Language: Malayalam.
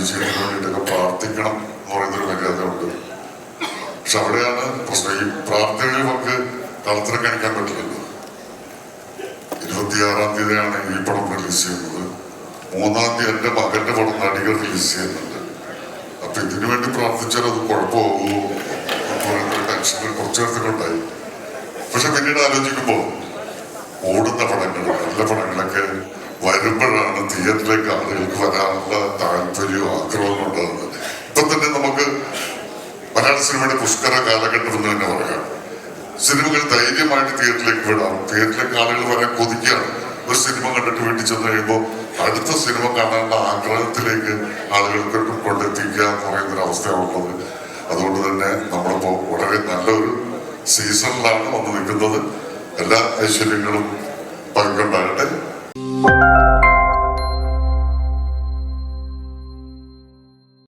വിജയത്തിന് വേണ്ടിയിട്ടൊക്കെ പ്രാർത്ഥിക്കണം എന്ന് പറയുന്നൊരു മര്യാദയുണ്ട്. പക്ഷെ അവിടെയാണ് പ്രശ്നം. ഈ പ്രാർത്ഥനയിൽ നമുക്ക് കളത്തിനെ കാണിക്കാൻ പറ്റില്ലല്ലോ. ഇരുപത്തിയാറാം തീയതിയാണ് ഈ പടം റിലീസ് ചെയ്യുന്നത്. മൂന്നാം തീയതി എന്റെ മകന്റെ പടം നടികൾ റിലീസ് ചെയ്യുന്നുണ്ട്. അപ്പൊ ഇതിനു വേണ്ടി പ്രാർത്ഥിച്ചാൽ അത് കുഴപ്പമാകുമോ ടെൻഷൻ കുറച്ചു നേരത്തേക്കുണ്ടായി പക്ഷെ പിന്നീട് ആലോചിക്കുമ്പോൾ ഓടുന്ന പടങ്ങൾ നല്ല പടങ്ങളൊക്കെ വരുമ്പോഴാണ് തിയേറ്ററിലേക്ക് ആളുകൾക്ക് സിനിമയുടെ പുഷ്കര കാലഘട്ടം എന്ന് തന്നെ പറയാം. സിനിമകൾ ധൈര്യമായിട്ട് തിയേറ്ററിലേക്ക് വിടാം. തിയേറ്ററിലേക്ക് ആളുകൾ വരാൻ കൊതിക്കുകയാണ് ഒരു സിനിമ കണ്ടിട്ട് വീട്ടിൽ ചെന്ന് കഴിയുമ്പോൾ അടുത്ത സിനിമ കാണാനുള്ള ആഗ്രഹത്തിലേക്ക് ആളുകൾക്ക് കൊണ്ടെത്തിക്കുക എന്ന് പറയുന്നൊരു അവസ്ഥയാണുള്ളത്. അതുകൊണ്ട് തന്നെ നമ്മളിപ്പോൾ വളരെ നല്ലൊരു സീസണിലാണ് വന്ന് നിൽക്കുന്നത്. എല്ലാ ഐശ്വര്യങ്ങളും